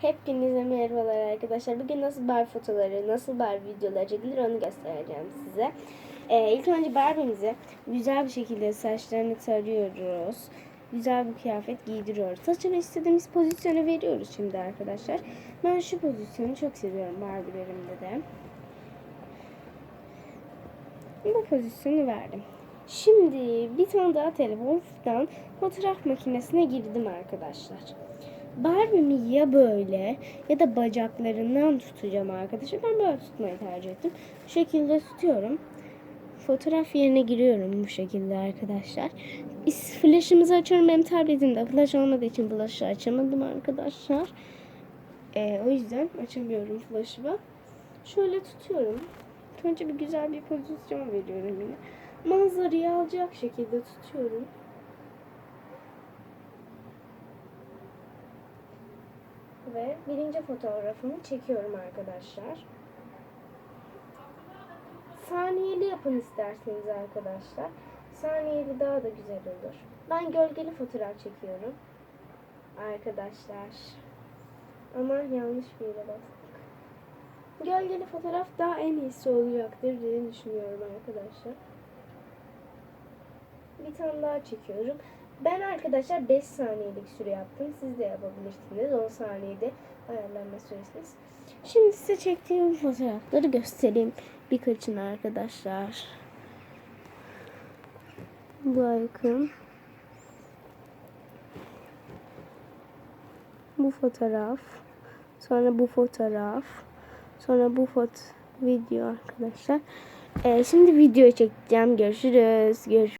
Hepinize merhabalar arkadaşlar. Bugün nasıl Barbie fotoları, nasıl Barbie videoları çekilir onu göstereceğim size. Ee, ilk önce Barbie'mizi güzel bir şekilde saçlarını tarıyoruz. Güzel bir kıyafet giydiriyoruz. Saçını istediğimiz pozisyona veriyoruz şimdi arkadaşlar. Ben şu pozisyonu çok seviyorum Barbie'lerimde de. Bu pozisyonu verdim. Şimdi bir tane daha telefondan fotoğraf makinesine girdim arkadaşlar. Barbie'mi ya böyle ya da bacaklarından tutacağım arkadaşlar. Ben böyle tutmayı tercih ettim. Bu şekilde tutuyorum. Fotoğraf yerine giriyorum bu şekilde arkadaşlar. Flash'ımızı açıyorum. Benim tabletimde flash olmadığı için flash'ı açamadım arkadaşlar. Ee, o yüzden açamıyorum flash'ımı. Şöyle tutuyorum. Önce bir güzel bir pozisyon veriyorum yine. Manzarayı alacak şekilde tutuyorum. Ve birinci fotoğrafımı çekiyorum arkadaşlar. Saniyeli yapın isterseniz arkadaşlar. Saniyeli daha da güzel olur. Ben gölgeli fotoğraf çekiyorum. Arkadaşlar. Ama yanlış bir yere bastık. Gölgeli fotoğraf daha en iyisi olacaktır diye düşünüyorum arkadaşlar. Bir tane daha çekiyorum. Ben arkadaşlar 5 saniyelik süre yaptım. Siz de yapabilirsiniz. 10 saniyede ayarlanma süresiniz. Şimdi size çektiğim fotoğrafları göstereyim. Birkaçını arkadaşlar. Bu yakın. Bu fotoğraf. Sonra bu fotoğraf. Sonra bu foto video arkadaşlar. Ee, şimdi video çekeceğim. Görüşürüz. Görüşürüz.